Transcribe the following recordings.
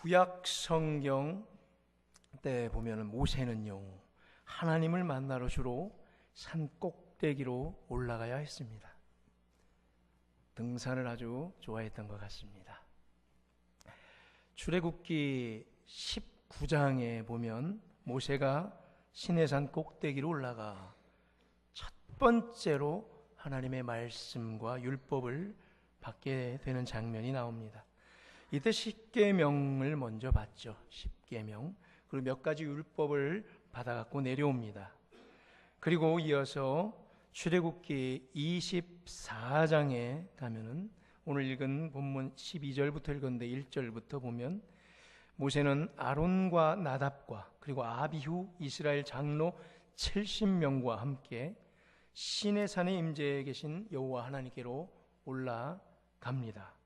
구약 성경 때 보면은 모세는요 하나님을 만나러 주로 산 꼭대기로 올라가야 했습니다. 등산을 아주 좋아했던 것 같습니다. 출애굽기 19장에 보면 모세가 시내산 꼭대기로 올라가 첫 번째로 하나님의 말씀과 율법을 받게 되는 장면이 나옵니다. 이때 십계명을 먼저 받죠. 십계명. 그리고 몇 가지 율법을 받아갖고 내려옵니다. 그리고 이어서 출애굽기 24장에 가면은 오늘 읽은 본문 12절부터 읽었는데 1절부터 보면 모세는 아론과 나답과 그리고 아비후 이스라엘 장로 70명과 함께 시내 산에 임재해 계신 여호와 하나님께로 올라갑니다.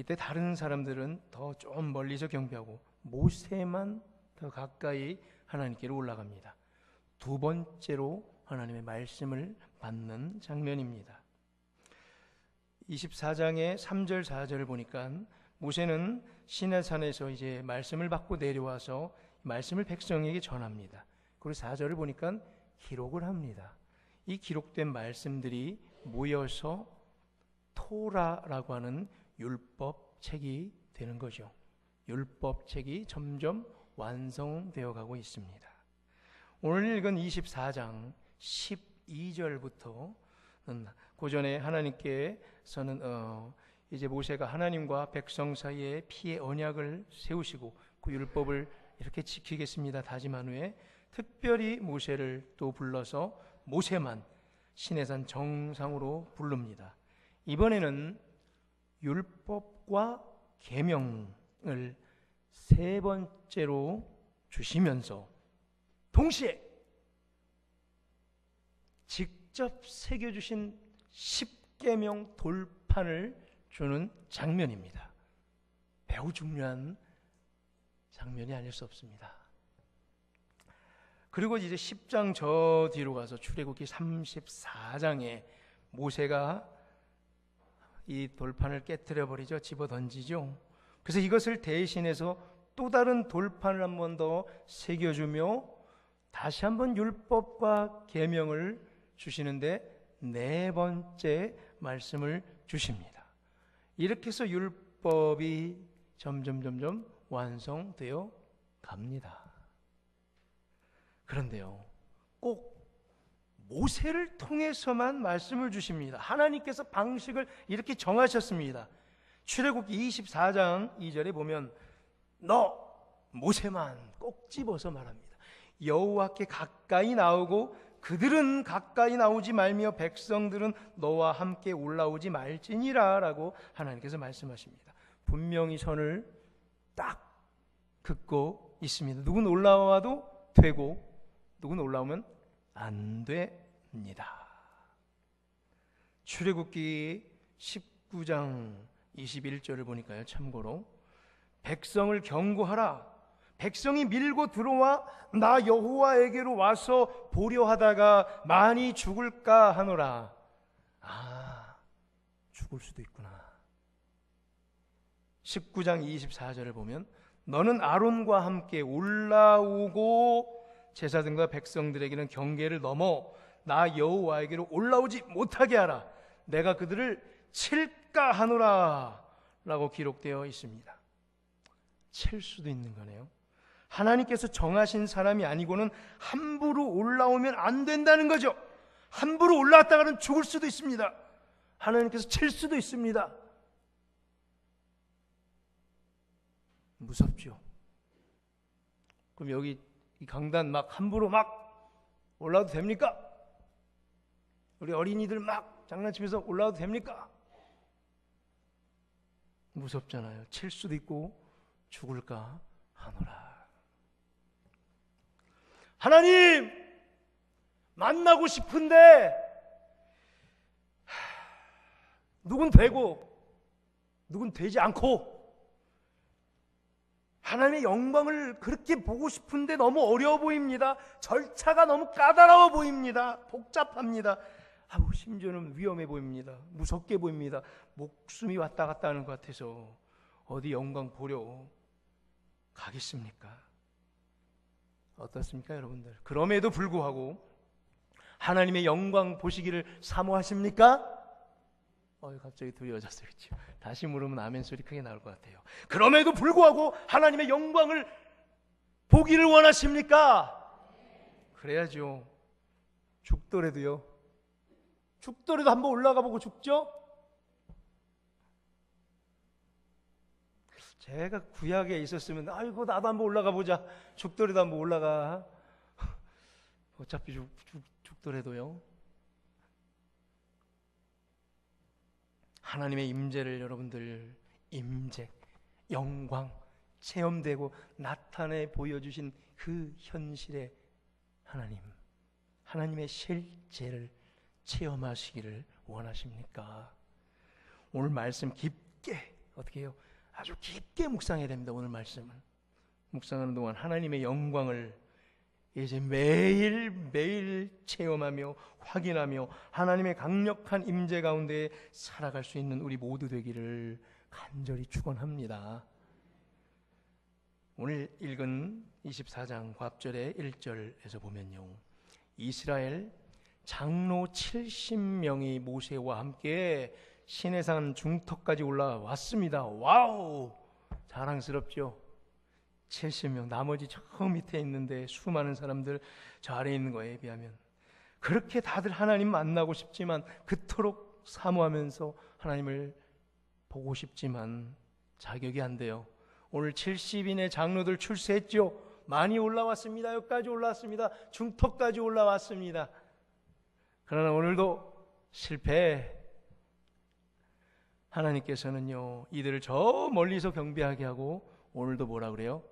이때 다른 사람들은 더 좀 멀리서 경배하고 모세만 더 가까이 하나님께로 올라갑니다. 두 번째로 하나님의 말씀을 받는 장면입니다. 24장의 3절 4절을 보니까 모세는 시내산에서 이제 말씀을 받고 내려와서 말씀을 백성에게 전합니다. 그리고 4절을 보니까 기록을 합니다. 이 기록된 말씀들이 모여서 토라라고 하는 율법 책이 되는 거죠. 율법 책이 점점 완성되어 가고 있습니다. 오늘 읽은 24장 12절부터는 고전에 하나님께서는 어 이제 모세가 하나님과 백성 사이에 피의 언약을 세우시고 그 율법을 이렇게 지키겠습니다 다짐한 후에 특별히 모세를 또 불러서 모세만 시내산 정상으로 부릅니다. 이번에는 율법과 계명을 세 번째로 주시면서 동시에 직접 새겨 주신 십계명 돌판을 주는 장면입니다. 매우 중요한 장면이 아닐 수 없습니다. 그리고 이제 10장 저 뒤로 가서 출애굽기 34장에 모세가 이 돌판을 깨뜨려 버리죠. 집어 던지죠. 그래서 이것을 대신해서 또 다른 돌판을 한 번 더 새겨 주며 다시 한번 율법과 계명을 주시는데 네 번째 말씀을 주십니다. 이렇게 해서 율법이 점점 점점 완성되어 갑니다. 그런데요. 꼭 모세를 통해서만 말씀을 주십니다. 하나님께서 방식을 이렇게 정하셨습니다. 출애굽기 24장 2절에 보면 너 모세만 꼭 집어서 말합니다. 여호와께 가까이 나오고 그들은 가까이 나오지 말며 백성들은 너와 함께 올라오지 말지니라라고 하나님께서 말씀하십니다. 분명히 선을 딱 긋고 있습니다. 누군 올라와도 되고 누군 올라오면 안 됩니다. 출애굽기 19장 21절을 보니까요. 참고로 백성을 경고하라. 백성이 밀고 들어와 나 여호와에게로 와서 보려 하다가 많이 죽을까 하노라. 아, 죽을 수도 있구나. 19장 24절을 보면 너는 아론과 함께 올라오고 제사장과 백성들에게는 경계를 넘어 나 여호와에게로 올라오지 못하게 하라. 내가 그들을 칠까 하노라. 라고 기록되어 있습니다. 칠 수도 있는 거네요. 하나님께서 정하신 사람이 아니고는 함부로 올라오면 안 된다는 거죠. 함부로 올라왔다가는 죽을 수도 있습니다. 하나님께서 칠 수도 있습니다. 무섭죠. 그럼 여기 이 강단 막 함부로 막 올라와도 됩니까? 우리 어린이들 막 장난치면서 올라와도 됩니까? 무섭잖아요. 칠 수도 있고 죽을까 하노라. 하나님 만나고 싶은데 누군 되고 누군 되지 않고 하나님의 영광을 그렇게 보고 싶은데 너무 어려워 보입니다. 절차가 너무 까다로워 보입니다. 복잡합니다. 아우 심지어는 위험해 보입니다. 무섭게 보입니다. 목숨이 왔다 갔다 하는 것 같아서 어디 영광 보려 가겠습니까? 어떻습니까, 여러분들? 그럼에도 불구하고 하나님의 영광 보시기를 사모하십니까? 어, 갑자기 두려워졌어요, 그렇죠? 다시 물으면 아멘 소리 크게 나올 것 같아요. 그럼에도 불구하고 하나님의 영광을 보기를 원하십니까? 그래야죠. 죽더라도요. 죽더라도 한번 올라가 보고 죽죠? 제가 구약에 있었으면 아이고 나도 한번 올라가 보자. 죽더라도 한번 올라가. 어차피 죽, 죽, 죽더라도요. 하나님의 임재를 여러분들 임재, 영광 체험되고 나타내 보여주신 그 현실의 하나님, 하나님의 실제를 체험하시기를 원하십니까? 오늘 말씀 깊게 어떻게 해요? 아주 깊게 묵상해야 됩니다. 오늘 말씀은 묵상하는 동안 하나님의 영광을 이제 매일 매일 체험하며 확인하며 하나님의 강력한 임재 가운데 살아갈 수 있는 우리 모두 되기를 간절히 축원합니다. 오늘 읽은 24장 갑절의 1절에서 보면요. 이스라엘 장로 70명이 모세와 함께 시내산 중턱까지 올라왔습니다. 와우! 자랑스럽죠? 70명, 나머지 저 밑에 있는데 수많은 사람들 저 아래에 있는 거에 비하면 그렇게 다들 하나님 만나고 싶지만 그토록 사모하면서 하나님을 보고 싶지만 자격이 안 돼요. 오늘 70인의 장로들 출세했죠. 많이 올라왔습니다. 여기까지 올라왔습니다. 중턱까지 올라왔습니다. 그러나 오늘도 실패. 하나님께서는요, 이들을 저 멀리서 경배하게 하고 오늘도 뭐라 그래요?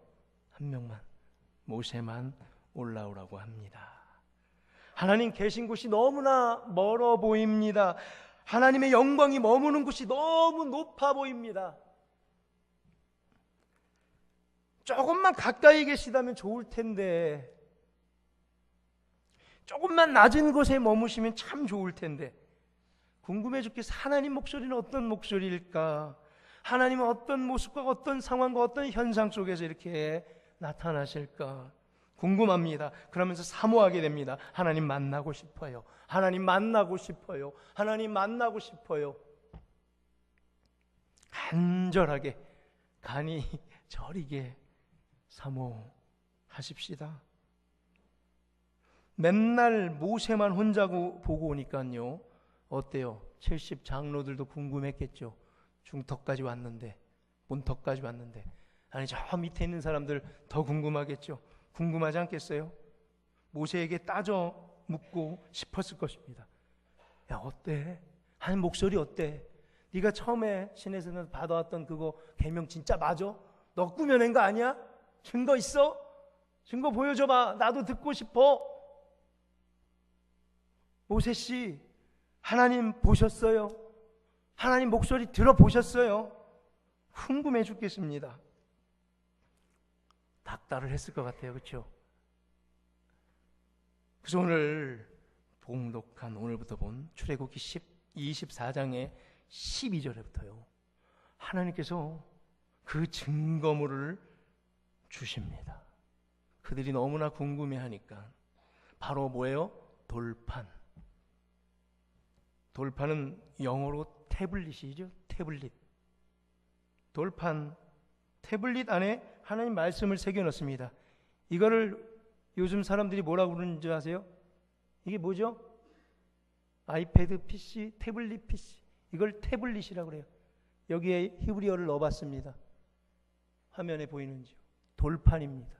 한 명만, 모세만 올라오라고 합니다. 하나님 계신 곳이 너무나 멀어 보입니다. 하나님의 영광이 머무는 곳이 너무 높아 보입니다. 조금만 가까이 계시다면 좋을 텐데, 조금만 낮은 곳에 머무시면 참 좋을 텐데, 궁금해 죽겠어. 하나님 목소리는 어떤 목소리일까? 하나님은 어떤 모습과 어떤 상황과 어떤 현상 속에서 이렇게 나타나실까? 궁금합니다. 그러면서 사모하게 됩니다. 하나님 만나고 싶어요. 하나님 만나고 싶어요. 하나님 만나고 싶어요. 간절하게, 간이 저리게 사모하십시다. 맨날 모세만 혼자고 보고 오니까요. 어때요? 70 장로들도 궁금했겠죠. 중턱까지 왔는데, 문턱까지 왔는데. 아니, 저 밑에 있는 사람들 더 궁금하겠죠. 궁금하지 않겠어요? 모세에게 따져 묻고 싶었을 것입니다. 야, 어때? 한 목소리 어때? 네가 처음에 신에서 받아왔던 그거 개명 진짜 맞아? 너 꾸며낸 거 아니야? 증거 있어? 증거 보여줘봐. 나도 듣고 싶어. 모세 씨, 하나님 보셨어요? 하나님 목소리 들어보셨어요? 궁금해 죽겠습니다. 닥달을 했을 것 같아요. 그렇죠? 그래서 오늘 봉독한 오늘부터 본 출애굽기 10, 24장의 12절에부터요. 하나님께서 그 증거물을 주십니다. 그들이 너무나 궁금해 하니까 바로 뭐예요? 돌판. 돌판은 영어로 태블릿이죠. 태블릿. 돌판 태블릿 안에 하나님 말씀을 새겨 넣습니다. 이거를 요즘 사람들이 뭐라고 그러는지 아세요? 이게 뭐죠? 아이패드 PC, 태블릿 PC. 이걸 태블릿이라고 그래요. 여기에 히브리어를 넣어봤습니다. 화면에 보이는지요. 돌판입니다.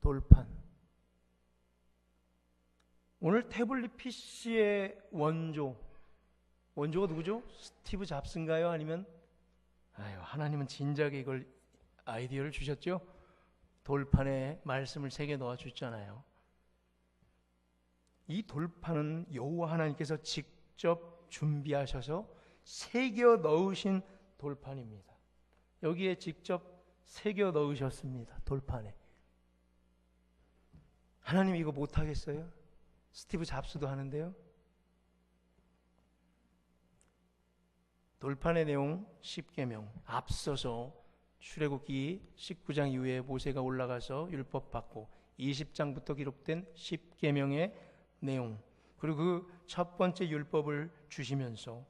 돌판. 오늘 태블릿 PC의 원조, 원조가 누구죠? 스티브 잡스인가요? 아니면 아유, 하나님은 진작에 이걸 아이디어를 주셨죠? 돌판에 말씀을 새겨 넣어 주잖아요. 이 돌판은 여호와 하나님께서 직접 준비하셔서 새겨 넣으신 돌판입니다. 여기에 직접 새겨 넣으셨습니다. 돌판에. 하나님 이거 못 하겠어요? 스티브 잡스도 하는데요. 돌판의 내용 10계명 앞서서 출애굽기 19장 이후에 모세가 올라가서 율법 받고 20장부터 기록된 10계명의 내용 그리고 그 첫 번째 율법을 주시면서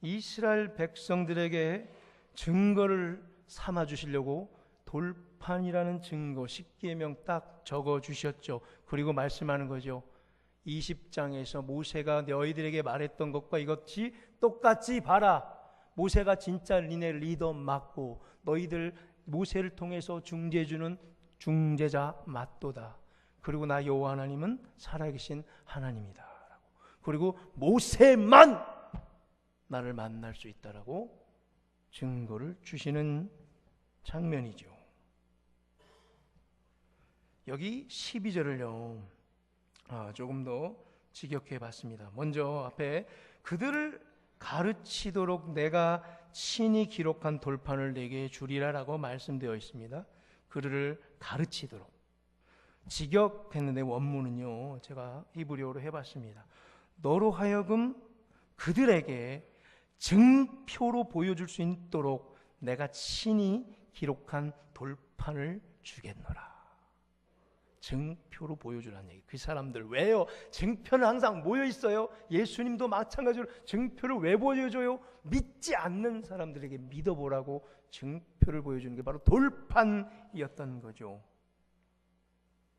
이스라엘 백성들에게 증거를 삼아 주시려고 돌판이라는 증거 10계명 딱 적어 주셨죠. 그리고 말씀하는 거죠. 20장에서 모세가 너희들에게 말했던 것과 이것이 똑같이 봐라. 모세가 진짜 니네 리더 맞고 너희들 모세를 통해서 중재 주는 중재자 맞도다. 그리고 나 여호와 하나님은 살아계신 하나님이다. 그리고 모세만 나를 만날 수 있다라고 증거를 주시는 장면이죠. 여기 12절을요. 아, 조금 더 직역해 봤습니다. 먼저 앞에 그들을 가르치도록 내가 친히 기록한 돌판을 내게 주리라라고 말씀되어 있습니다. 그들을 가르치도록 직역했는데 원문은요. 제가 히브리어로 해 봤습니다. 너로 하여금 그들에게 증표로 보여줄 수 있도록 내가 친히 기록한 돌판을 주겠노라. 증표로 보여주라는 얘기. 그 사람들 왜요? 증표는 항상 모여 있어요. 예수님도 마찬가지로 증표를 왜 보여줘요? 믿지 않는 사람들에게 믿어보라고 증표를 보여주는 게 바로 돌판이었던 거죠.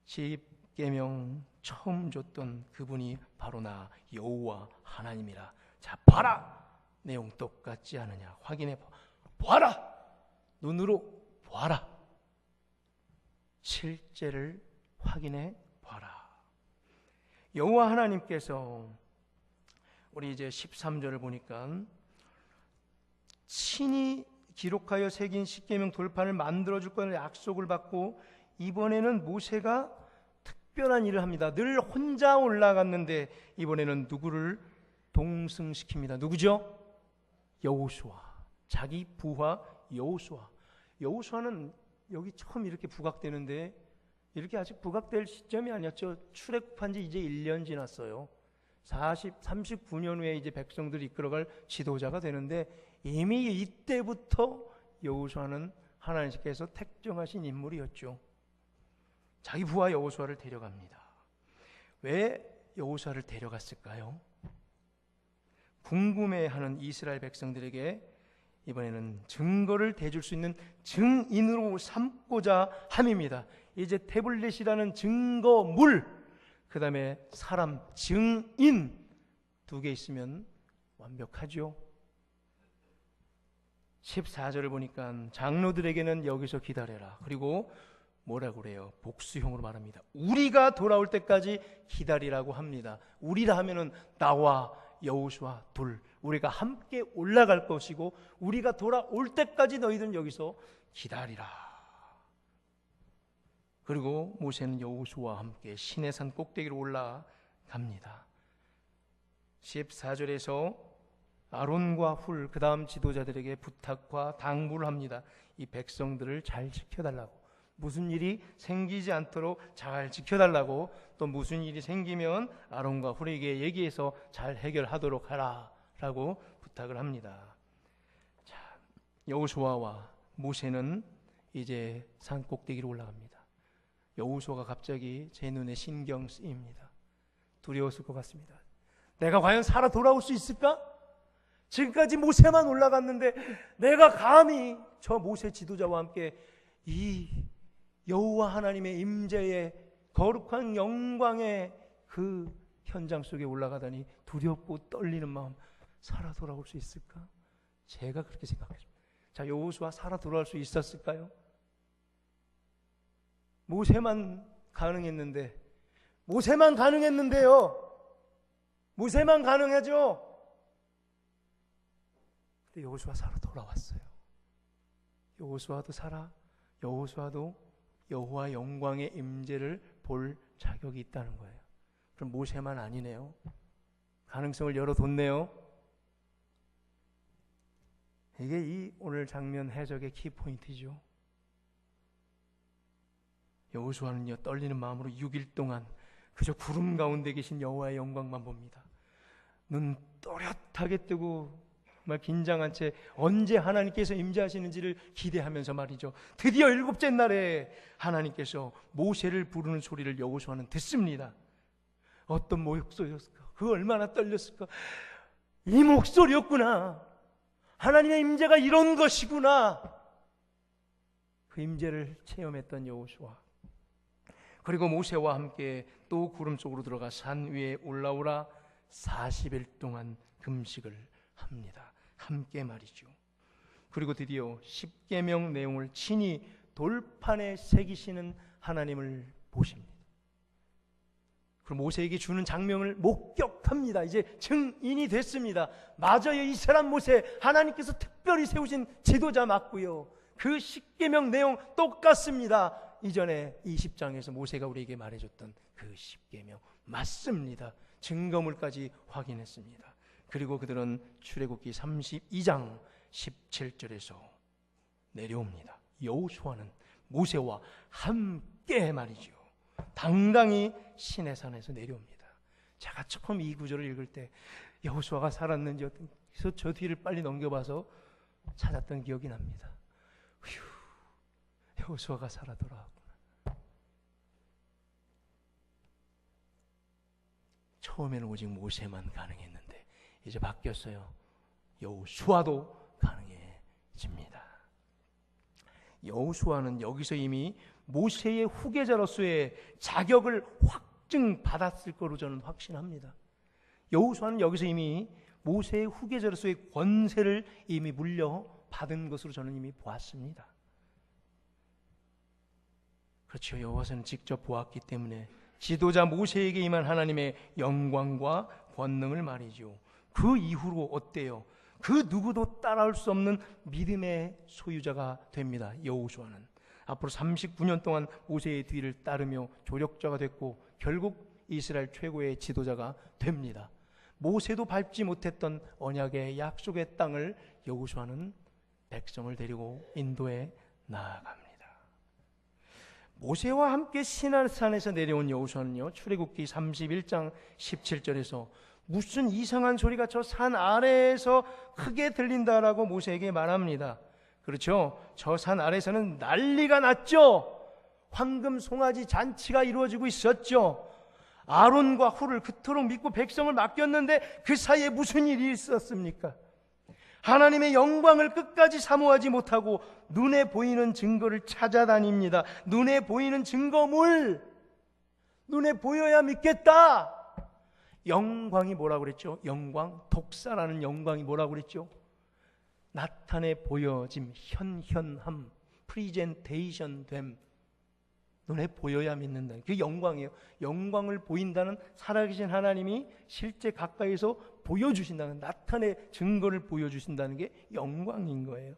십계명 처음 줬던 그분이 바로 나 여호와 하나님이라. 자 봐라 내용 똑같지 않느냐 확인해 봐. 봐라 눈으로 봐라 실제를 확인해 봐라. 여호와 하나님께서 우리 이제 13절을 보니까 친히 기록하여 새긴 십계명 돌판을 만들어 줄 거라는 약속을 받고 이번에는 모세가 특별한 일을 합니다. 늘 혼자 올라갔는데 이번에는 누구를 동승시킵니다. 누구죠? 여호수아. 자기 부하 여호수아. 여호수아는 여기 처음 이렇게 부각되는데 이렇게 아직 부각될 시점이 아니었죠. 출애굽한 지 이제 1년 지났어요. 40, 39년 후에 이제 백성들이 이끌어갈 지도자가 되는데 이미 이때부터 여호수아는 하나님께서 택정하신 인물이었죠. 자기 부하 여호수아를 데려갑니다. 왜 여호수아를 데려갔을까요? 궁금해하는 이스라엘 백성들에게 이번에는 증거를 대줄 수 있는 증인으로 삼고자 함입니다. 이제 태블릿이라는 증거물, 그 다음에 사람, 증인 두 개 있으면 완벽하죠. 14절을 보니까 장로들에게는 여기서 기다려라. 그리고 뭐라고 그래요? 복수형으로 말합니다. 우리가 돌아올 때까지 기다리라고 합니다. 우리라 하면은 나와 여호수아 둘 우리가 함께 올라갈 것이고 우리가 돌아올 때까지 너희들은 여기서 기다리라. 그리고 모세는 여호수와 함께 시내산 꼭대기로 올라갑니다. 14절에서 아론과 훌 그 다음 지도자들에게 부탁과 당부를 합니다. 이 백성들을 잘 지켜달라고 무슨 일이 생기지 않도록 잘 지켜달라고 또 무슨 일이 생기면 아론과 훌에게 얘기해서 잘 해결하도록 하라라고 부탁을 합니다. 자, 여호수아와 모세는 이제 산 꼭대기로 올라갑니다. 여우수가 갑자기 제 눈에 신경 쓰입니다. 두려웠을 것 같습니다. 내가 과연 살아 돌아올 수 있을까? 지금까지 모세만 올라갔는데 내가 감히 저 모세 지도자와 함께 이 여호와 하나님의 임재의 거룩한 영광의 그 현장 속에 올라가다니 두렵고 떨리는 마음 살아 돌아올 수 있을까? 제가 그렇게 생각했습니다. 자, 여호수아 살아 돌아올 수 있었을까요? 모세만 가능했는데 모세만 가능했는데요. 모세만 가능하죠. 근데 여호수아 살아 돌아왔어요. 여호수아도 살아 여호수아도 여호와 영광의 임재를 볼 자격이 있다는 거예요. 그럼 모세만 아니네요. 가능성을 열어뒀네요. 이게 이 오늘 장면 해석의 키포인트죠. 여호수아는요 떨리는 마음으로 6일 동안 그저 구름 가운데 계신 여호와의 영광만 봅니다. 눈 또렷하게 뜨고 정말 긴장한 채 언제 하나님께서 임재하시는지를 기대하면서 말이죠. 드디어 일곱째 날에 하나님께서 모세를 부르는 소리를 여호수아는 듣습니다. 어떤 목소리였을까? 그 얼마나 떨렸을까? 이 목소리였구나. 하나님의 임재가 이런 것이구나. 그 임재를 체험했던 여호수아. 그리고 모세와 함께 또 구름 속으로 들어가 산 위에 올라오라 40일 동안 금식을 합니다. 함께 말이죠. 그리고 드디어 10계명 내용을 친히 돌판에 새기시는 하나님을 보십니다. 그럼 모세에게 주는 장명을 목격합니다. 이제 증인이 됐습니다. 맞아요. 이 사람 모세 하나님께서 특별히 세우신 지도자 맞고요. 그 10계명 내용 똑같습니다. 이전에 20장에서 모세가 우리에게 말해줬던 그 10계명 맞습니다. 증거물까지 확인했습니다. 그리고 그들은 출애굽기 32장 17절에서 내려옵니다. 여호수아는 모세와 함께 말이죠. 당당히 신의 산에서 내려옵니다. 제가 처음 이 구절을 읽을 때 여호수아가 살았는지 어떤 그래서 저 뒤를 빨리 넘겨봐서 찾았던 기억이 납니다. 휴, 여호수아가 살아 돌아왔구나. 처음에는 오직 모세만 가능했는데 이제 바뀌었어요. 여호수아도 가능해집니다. 여호수아는 여기서 이미 모세의 후계자로서의 자격을 확증받았을 거로 저는 확신합니다. 여호수아는 여기서 이미 모세의 후계자로서의 권세를 이미 물려받은 것으로 저는 이미 보았습니다. 그렇죠. 여호와서는 직접 보았기 때문에 지도자 모세에게 임한 하나님의 영광과 권능을 말이죠. 그 이후로 어때요? 그 누구도 따라올 수 없는 믿음의 소유자가 됩니다. 여호수아는 앞으로 39년 동안 모세의 뒤를 따르며 조력자가 됐고 결국 이스라엘 최고의 지도자가 됩니다. 모세도 밟지 못했던 언약의 약속의 땅을 여호수아는 백성을 데리고 인도에 나아갑니다. 모세와 함께 시나산에서 내려온 여호수아는요. 출애굽기 31장 17절에서 무슨 이상한 소리가 저 산 아래에서 크게 들린다라고 모세에게 말합니다. 그렇죠? 저 산 아래에서는 난리가 났죠. 황금 송아지 잔치가 이루어지고 있었죠. 아론과 후를 그토록 믿고 백성을 맡겼는데 그 사이에 무슨 일이 있었습니까? 하나님의 영광을 끝까지 사모하지 못하고 눈에 보이는 증거를 찾아다닙니다. 눈에 보이는 증거물. 눈에 보여야 믿겠다. 영광이 뭐라고 그랬죠? 영광, 독사라는 영광이 뭐라고 그랬죠? 나타내 보여짐, 현현함, 프리젠테이션 됨. 눈에 보여야 믿는다. 그 영광이에요. 영광을 보인다는 살아계신 하나님이 실제 가까이서 보여주신다는 나타내 증거를 보여주신다는 게 영광인 거예요.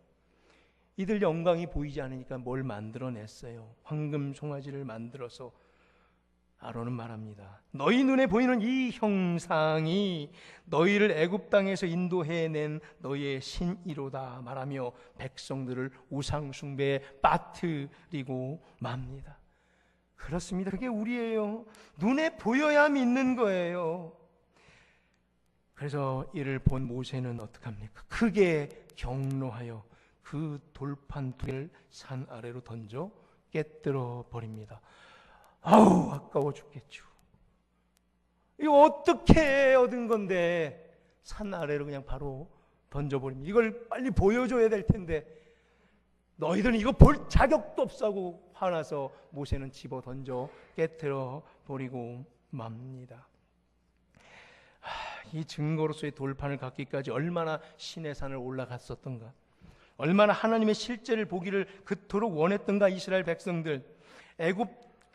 이들 영광이 보이지 않으니까 뭘 만들어냈어요. 황금 송아지를 만들어서 아론은 말합니다. 너희 눈에 보이는 이 형상이 너희를 애굽 땅에서 인도해낸 너희의 신이로다 말하며 백성들을 우상 숭배에 빠뜨리고 맙니다. 그렇습니다. 그게 우리예요. 눈에 보여야 믿는 거예요. 그래서 이를 본 모세는 어떡합니까? 크게 경로하여 그 돌판 두 개를 산 아래로 던져 깨뜨려 버립니다. 아우 아까워 죽겠죠. 이거 어떻게 얻은 건데 산 아래로 그냥 바로 던져버립니다. 이걸 빨리 보여줘야 될 텐데 너희들은 이거 볼 자격도 없다고 화나서 모세는 집어 던져 깨뜨려 버리고 맙니다. 이 증거로서의 돌판을 갖기까지 얼마나 신의 산을 올라갔었던가. 얼마나 하나님의 실제를 보기를 그토록 원했던가 이스라엘 백성들. 애굽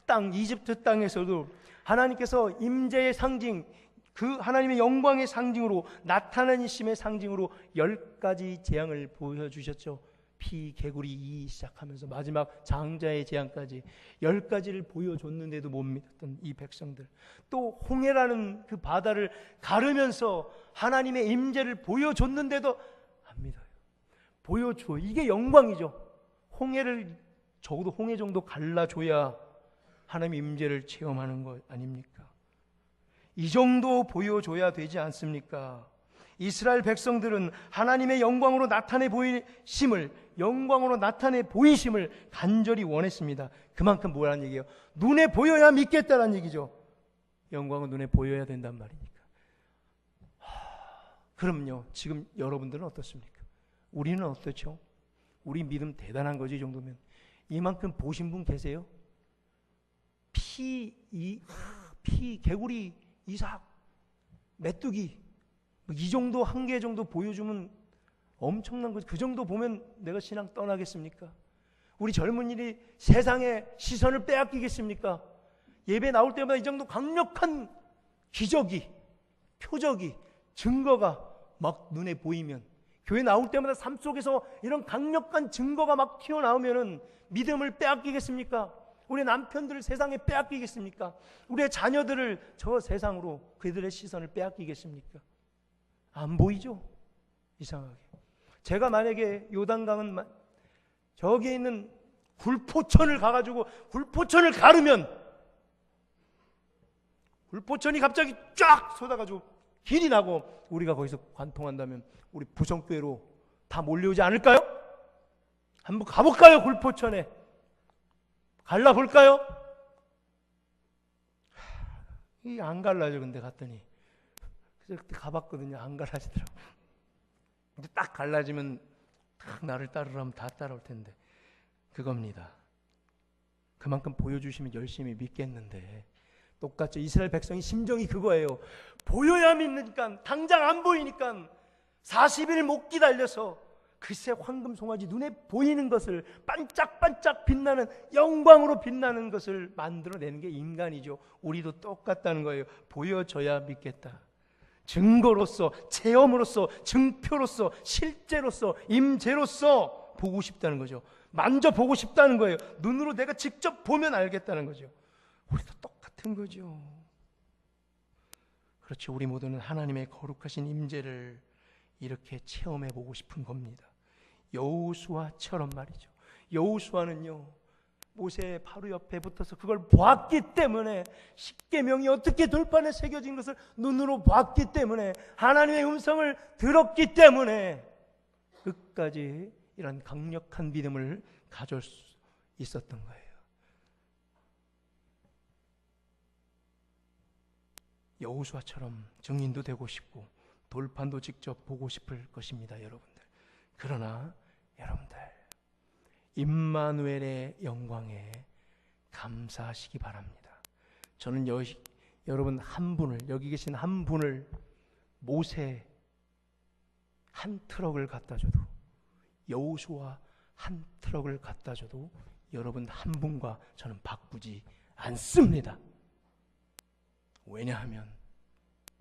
땅 이집트 땅에서도 하나님께서 임재의 상징 그 하나님의 영광의 상징으로 나타나심의 상징으로 열 가지 재앙을 보여주셨죠. 피, 개구리, 이 시작하면서 마지막 장자의 재앙까지 열 가지를 보여줬는데도 못 믿었던 이 백성들. 또 홍해라는 그 바다를 가르면서 하나님의 임재를 보여줬는데도 안 믿어요. 보여줘. 이게 영광이죠. 홍해를 적어도 홍해 정도 갈라줘야 하나님의 임재를 체험하는 것 아닙니까? 이 정도 보여줘야 되지 않습니까? 이스라엘 백성들은 하나님의 영광으로 나타내 보이심을 영광으로 나타내 보이심을 간절히 원했습니다. 그만큼 뭐라는 얘기예요? 눈에 보여야 믿겠다는 얘기죠. 영광은 눈에 보여야 된단 말이니까. 하, 그럼요. 지금 여러분들은 어떻습니까? 우리는 어떻죠? 우리 믿음 대단한 거지 이 정도면. 이만큼 보신 분 계세요? 피, 이, 피, 개구리, 이삭, 메뚜기, 뭐 이 정도 한 개 정도 보여주면 엄청난 거지. 그 정도 보면 내가 신앙 떠나겠습니까? 우리 젊은이들이 세상의 시선을 빼앗기겠습니까? 예배 나올 때마다 이 정도 강력한 기적이, 표적이, 증거가 막 눈에 보이면 교회 나올 때마다 삶 속에서 이런 강력한 증거가 막 튀어나오면은 믿음을 빼앗기겠습니까? 우리 남편들을 세상에 빼앗기겠습니까? 우리의 자녀들을 저 세상으로 그들의 시선을 빼앗기겠습니까? 안 보이죠? 이상하게. 제가 만약에 요단강은 저기에 있는 굴포천을 가가지고 굴포천을 가르면 굴포천이 갑자기 쫙 쏟아가지고 길이 나고 우리가 거기서 관통한다면 우리 부성교회로 다 몰려오지 않을까요? 한번 가볼까요? 굴포천에 갈라볼까요? 이 안 갈라져 근데 갔더니 그래서 그때 가봤거든요. 안 갈라지더라고. 근데 딱 갈라지면 딱 나를 따르라면 다 따라올 텐데 그겁니다. 그만큼 보여주시면 열심히 믿겠는데 똑같죠. 이스라엘 백성이 심정이 그거예요. 보여야 믿으니까 당장 안 보이니까 40일 못 기다려서 글쎄 황금 송아지 눈에 보이는 것을 반짝반짝 빛나는 영광으로 빛나는 것을 만들어내는 게 인간이죠. 우리도 똑같다는 거예요. 보여줘야 믿겠다. 증거로서, 체험으로서, 증표로서, 실제로서, 임재로서 보고 싶다는 거죠. 만져보고 싶다는 거예요. 눈으로 내가 직접 보면 알겠다는 거죠. 우리도 똑같은 거죠. 그렇죠. 우리 모두는 하나님의 거룩하신 임재를 이렇게 체험해 보고 싶은 겁니다. 여호수아처럼 말이죠. 여호수아는요. 모세의 바로 옆에 붙어서 그걸 보았기 때문에 십계명이 어떻게 돌판에 새겨진 것을 눈으로 봤기 때문에 하나님의 음성을 들었기 때문에 끝까지 이런 강력한 믿음을 가질 수 있었던 거예요. 여호수아처럼 증인도 되고 싶고 돌판도 직접 보고 싶을 것입니다, 여러분들. 그러나 여러분들 임마누엘의 영광에 감사하시기 바랍니다. 저는 여, 여러분 한 분을 여기 계신 한 분을 모세 한 트럭을 갖다 줘도 여호수아 한 트럭을 갖다 줘도 여러분 한 분과 저는 바꾸지 않습니다. 왜냐하면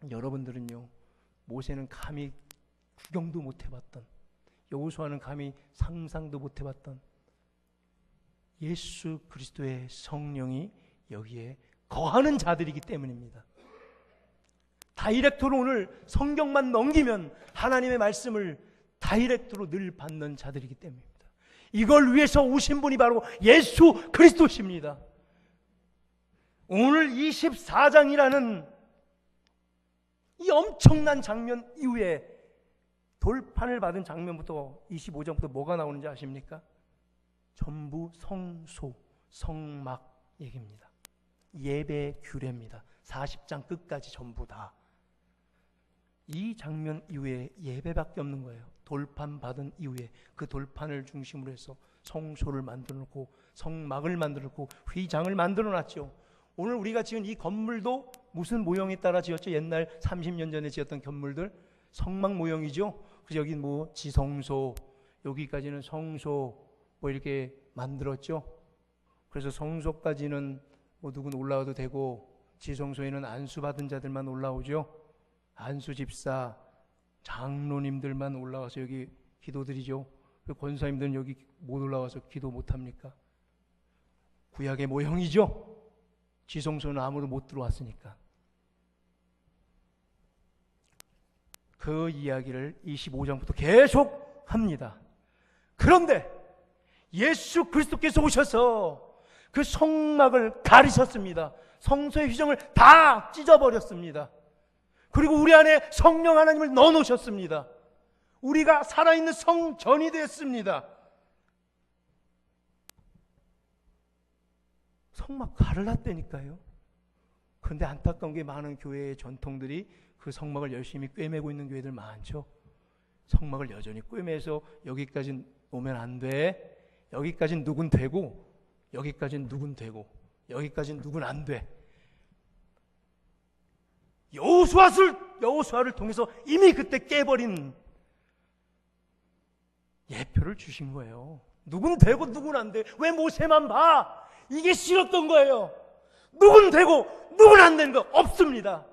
여러분들은요 모세는 감히 구경도 못 해봤던 여호수아는 감히 상상도 못 해봤던 예수 그리스도의 성령이 여기에 거하는 자들이기 때문입니다. 다이렉트로 오늘 성경만 넘기면 하나님의 말씀을 다이렉트로 늘 받는 자들이기 때문입니다. 이걸 위해서 오신 분이 바로 예수 그리스도십니다. 오늘 24장이라는 이 엄청난 장면 이후에 돌판을 받은 장면부터 25장부터 뭐가 나오는지 아십니까? 전부 성소, 성막 얘기입니다. 예배 규례입니다. 40장 끝까지 전부 다. 이 장면 이후에 예배밖에 없는 거예요. 돌판 받은 이후에 그 돌판을 중심으로 해서 성소를 만들어 놓고 성막을 만들어 놓고 휘장을 만들어 놨죠. 오늘 우리가 지은 이 건물도 무슨 모형에 따라 지었죠? 옛날 30년 전에 지었던 건물들 성막 모형이죠. 그래서 여기 뭐 지성소, 여기까지는 성소 뭐 이렇게 만들었죠. 그래서 성소까지는 뭐 누군 올라와도 되고 지성소에는 안수 받은 자들만 올라오죠. 안수 집사, 장로님들만 올라와서 여기 기도드리죠. 그 권사님들은 여기 못 올라와서 기도 못 합니까? 구약의 모형이죠. 지성소는 아무도 못 들어왔으니까. 그 이야기를 25장부터 계속 합니다. 그런데 예수 그리스도께서 오셔서 그 성막을 가리셨습니다. 성소의 휘정을 다 찢어버렸습니다. 그리고 우리 안에 성령 하나님을 넣어 놓으셨습니다. 우리가 살아있는 성전이 됐습니다. 성막 가르났다니까요. 그런데 안타까운 게 많은 교회의 전통들이 그 성막을 열심히 꿰매고 있는 교회들 많죠. 성막을 여전히 꿰매서 여기까지 오면 안 돼. 여기까지는 누군 되고 여기까지는 누군 되고 여기까지는 누군 안 돼. 여호수아를 여호수아를 통해서 이미 그때 깨버린 예표를 주신 거예요. 누군 되고 누군 안 돼. 왜 모세만 봐? 이게 싫었던 거예요. 누군 되고 누군 안 되는 거 없습니다.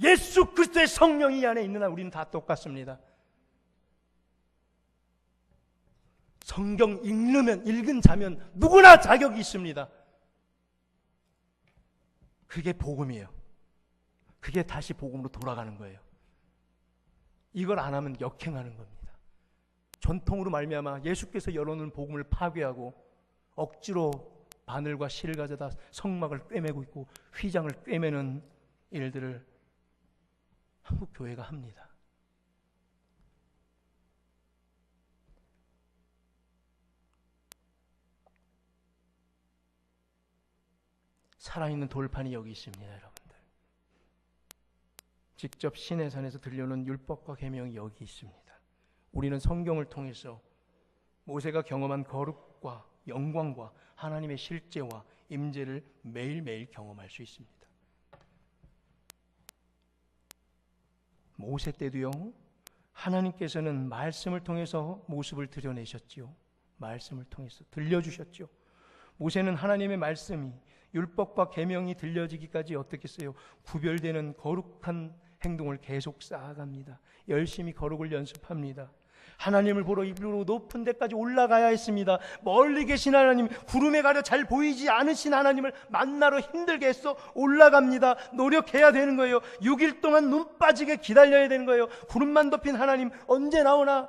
예수 그리스도의 성령이 이 안에 있는 한 우리는 다 똑같습니다. 성경 읽으면 읽은 자면 누구나 자격이 있습니다. 그게 복음이에요. 그게 다시 복음으로 돌아가는 거예요. 이걸 안 하면 역행하는 겁니다. 전통으로 말미암아 예수께서 열어놓은 복음을 파괴하고 억지로 바늘과 실을 가져다 성막을 꿰매고 있고 휘장을 꿰매는 일들을 한국 교회가 합니다. 살아있는 돌판이 여기 있습니다, 여러분들. 직접 신의 산에서 들려오는 율법과 계명이 여기 있습니다. 우리는 성경을 통해서 모세가 경험한 거룩과 영광과 하나님의 실제와 임재를 매일매일 경험할 수 있습니다. 모세 때도요. 하나님께서는 말씀을 통해서 모습을 드러내셨지요. 말씀을 통해서 들려주셨죠. 모세는 하나님의 말씀이 율법과 계명이 들려지기까지 어떻겠어요? 구별되는 거룩한 행동을 계속 쌓아갑니다. 열심히 거룩을 연습합니다. 하나님을 보러 입으로 높은 데까지 올라가야 했습니다. 멀리 계신 하나님, 구름에 가려 잘 보이지 않으신 하나님을 만나러 힘들게 했어 올라갑니다. 노력해야 되는 거예요. 6일 동안 눈 빠지게 기다려야 되는 거예요. 구름만 덮인 하나님 언제 나오나?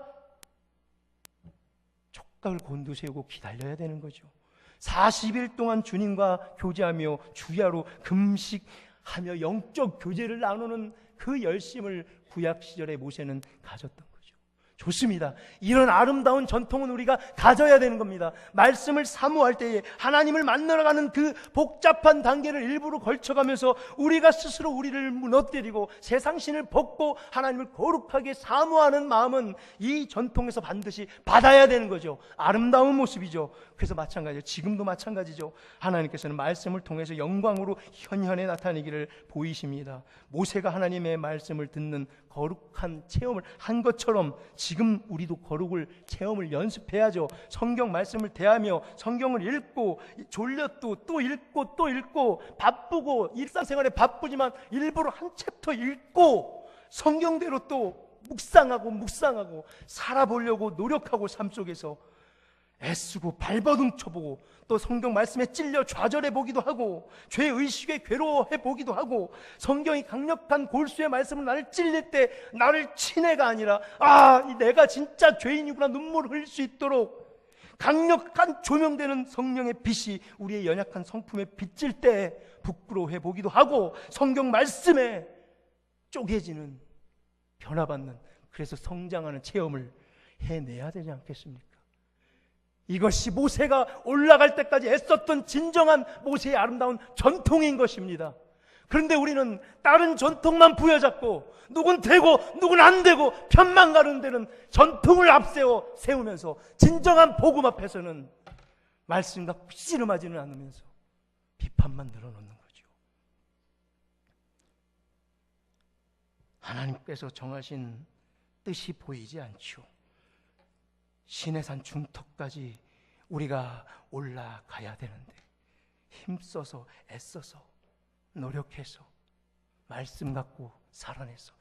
촉각을 곤두세우고 기다려야 되는 거죠. 40일 동안 주님과 교제하며 주야로 금식하며 영적 교제를 나누는 그 열심을 구약 시절에 모세는 가졌던. 좋습니다. 이런 아름다운 전통은 우리가 가져야 되는 겁니다. 말씀을 사모할 때에 하나님을 만나러 가는 그 복잡한 단계를 일부러 걸쳐가면서 우리가 스스로 우리를 무너뜨리고 세상신을 벗고 하나님을 거룩하게 사모하는 마음은 이 전통에서 반드시 받아야 되는 거죠. 아름다운 모습이죠. 그래서 마찬가지죠. 지금도 마찬가지죠. 하나님께서는 말씀을 통해서 영광으로 현현에 나타내기를 보이십니다. 모세가 하나님의 말씀을 듣는 거룩한 체험을 한 것처럼 지금 우리도 거룩을 체험을 연습해야죠. 성경 말씀을 대하며 성경을 읽고 졸렸도 또 읽고 또 읽고 바쁘고 일상생활에 바쁘지만 일부러 한 챕터 읽고 성경대로 또 묵상하고 묵상하고 살아보려고 노력하고 삶 속에서 애쓰고 발버둥 쳐보고 또 성경 말씀에 찔려 좌절해 보기도 하고 죄 의식에 괴로워해 보기도 하고 성경이 강력한 골수의 말씀을 나를 찔릴 때 나를 친애가 아니라 아 내가 진짜 죄인이구나 눈물을 흘릴 수 있도록 강력한 조명되는 성령의 빛이 우리의 연약한 성품에 비칠 때 부끄러워해 보기도 하고 성경 말씀에 쪼개지는 변화받는 그래서 성장하는 체험을 해내야 되지 않겠습니까? 이것이 모세가 올라갈 때까지 애썼던 진정한 모세의 아름다운 전통인 것입니다. 그런데 우리는 다른 전통만 부여잡고 누군 되고 누군 안 되고 편만 가는 데는 전통을 앞세워 세우면서 진정한 복음 앞에서는 말씀과 씨름하지는 않으면서 비판만 늘어놓는 거죠. 하나님께서 정하신 뜻이 보이지 않죠. 시내산 중턱까지 우리가 올라가야 되는데 힘써서 애써서 노력해서 말씀 갖고 살아내서